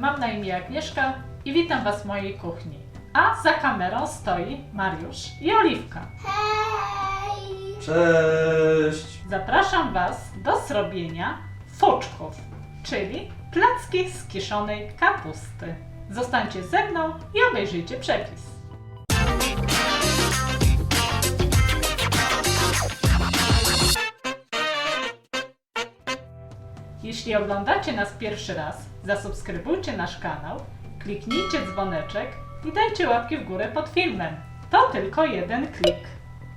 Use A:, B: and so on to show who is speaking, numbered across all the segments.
A: mam na imię Agnieszka i witam Was w mojej kuchni. A za kamerą stoi Mariusz i Oliwka.
B: Hej!
C: Cześć!
A: Zapraszam Was do zrobienia foczków, czyli placki z kiszonej kapusty. Zostańcie ze mną i obejrzyjcie przepis. Jeśli oglądacie nas pierwszy raz, zasubskrybujcie nasz kanał, kliknijcie dzwoneczek i dajcie łapki w górę pod filmem. To tylko jeden klik.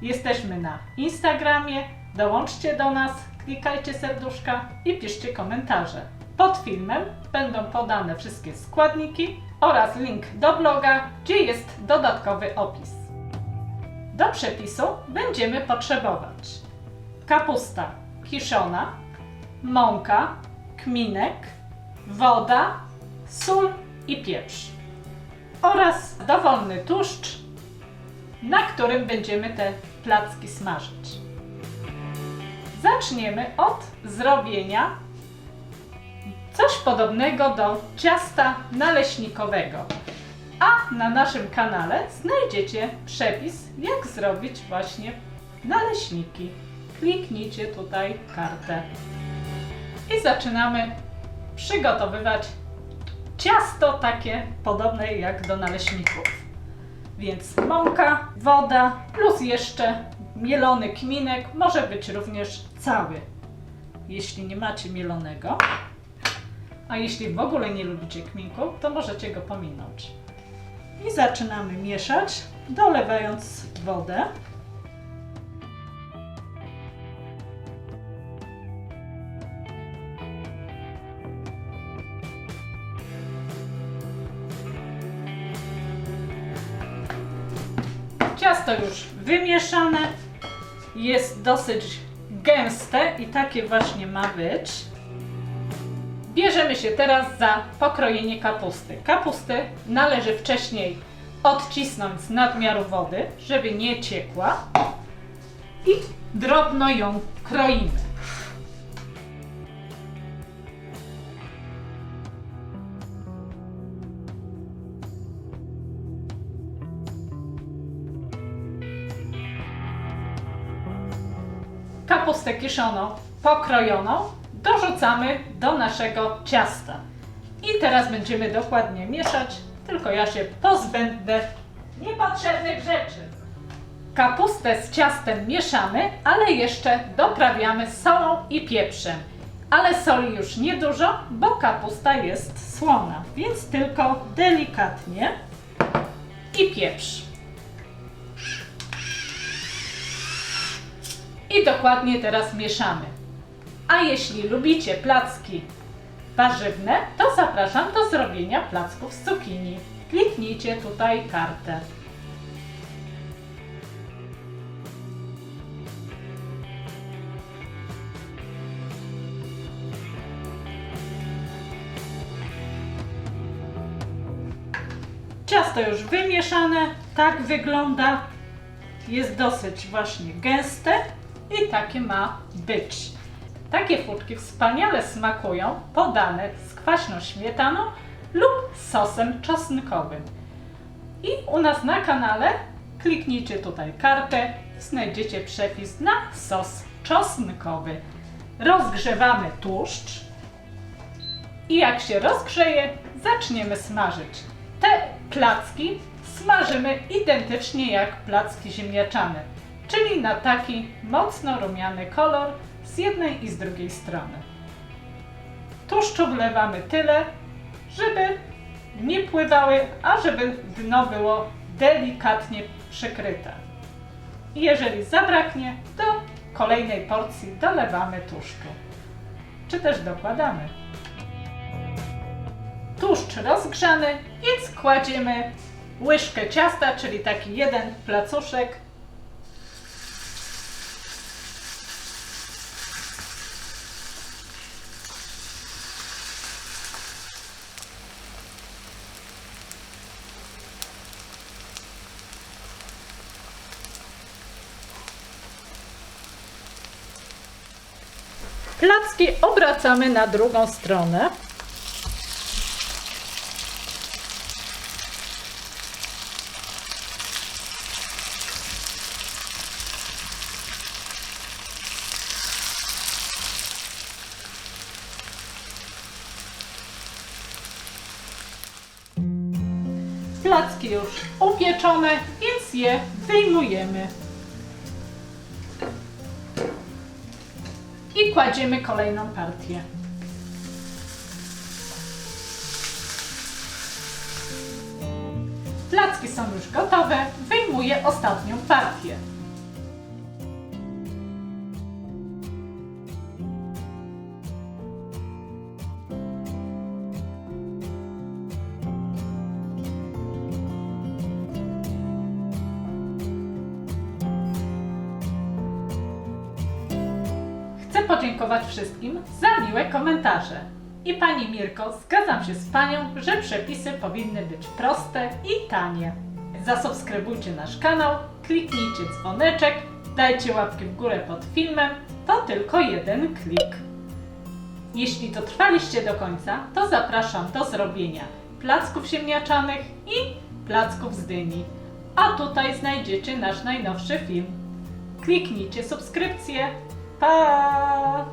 A: Jesteśmy na Instagramie, dołączcie do nas, klikajcie serduszka i piszcie komentarze. Pod filmem będą podane wszystkie składniki oraz link do bloga, gdzie jest dodatkowy opis. Do przepisu będziemy potrzebować kapusta kiszona, mąka, kminek, woda, sól i pieprz oraz dowolny tłuszcz, na którym będziemy te placki smażyć. Zaczniemy od zrobienia coś podobnego do ciasta naleśnikowego. A na naszym kanale znajdziecie przepis, jak zrobić właśnie naleśniki. Kliknijcie tutaj kartę. I zaczynamy przygotowywać ciasto takie podobne jak do naleśników. Więc mąka, woda plus jeszcze mielony kminek, może być również cały. Jeśli nie macie mielonego, a jeśli w ogóle nie lubicie kminku, to możecie go pominąć. I zaczynamy mieszać, dolewając wodę. Ciasto już wymieszane, jest dosyć gęste i takie właśnie ma być. Bierzemy się teraz za pokrojenie kapusty. Kapustę należy wcześniej odcisnąć z nadmiaru wody, żeby nie ciekła i drobno ją kroimy. Kapustę kiszoną, pokrojoną dorzucamy do naszego ciasta. I teraz będziemy dokładnie mieszać, tylko ja się pozbędę niepotrzebnych rzeczy. Kapustę z ciastem mieszamy, ale jeszcze doprawiamy solą i pieprzem. Ale soli już niedużo, bo kapusta jest słona, więc tylko delikatnie i pieprz. I dokładnie teraz mieszamy. A jeśli lubicie placki warzywne, to zapraszam do zrobienia placków z cukinii. Kliknijcie tutaj kartę. Ciasto już wymieszane, tak wygląda. Jest dosyć właśnie gęste i takie ma być. Takie futki wspaniale smakują podane z kwaśną śmietaną lub sosem czosnkowym. I u nas na kanale kliknijcie tutaj kartę, znajdziecie przepis na sos czosnkowy. Rozgrzewamy tłuszcz i jak się rozgrzeje, zaczniemy smażyć. Te placki smażymy identycznie jak placki ziemniaczane, czyli na taki mocno rumiany kolor z jednej i z drugiej strony. Tłuszczu wlewamy tyle, żeby nie pływały, a żeby dno było delikatnie przykryte. I jeżeli zabraknie, do kolejnej porcji dolewamy tłuszczu. Czy też dokładamy. Tłuszcz rozgrzany, więc kładziemy łyżkę ciasta, czyli taki jeden placuszek Placki obracamy na drugą stronę. placki już upieczone, więc je wyjmujemy. I kładziemy kolejną partię. Placki są już gotowe, wyjmuję ostatnią partię. Podziękować wszystkim za miłe komentarze. I Pani Mirko, zgadzam się z Panią, że przepisy powinny być proste i tanie. Zasubskrybujcie nasz kanał, kliknijcie dzwoneczek, dajcie łapkę w górę pod filmem, to tylko jeden klik. Jeśli dotrwaliście do końca, to zapraszam do zrobienia placków ziemniaczanych i placków z dyni. A tutaj znajdziecie nasz najnowszy film. Kliknijcie subskrypcję. 哈。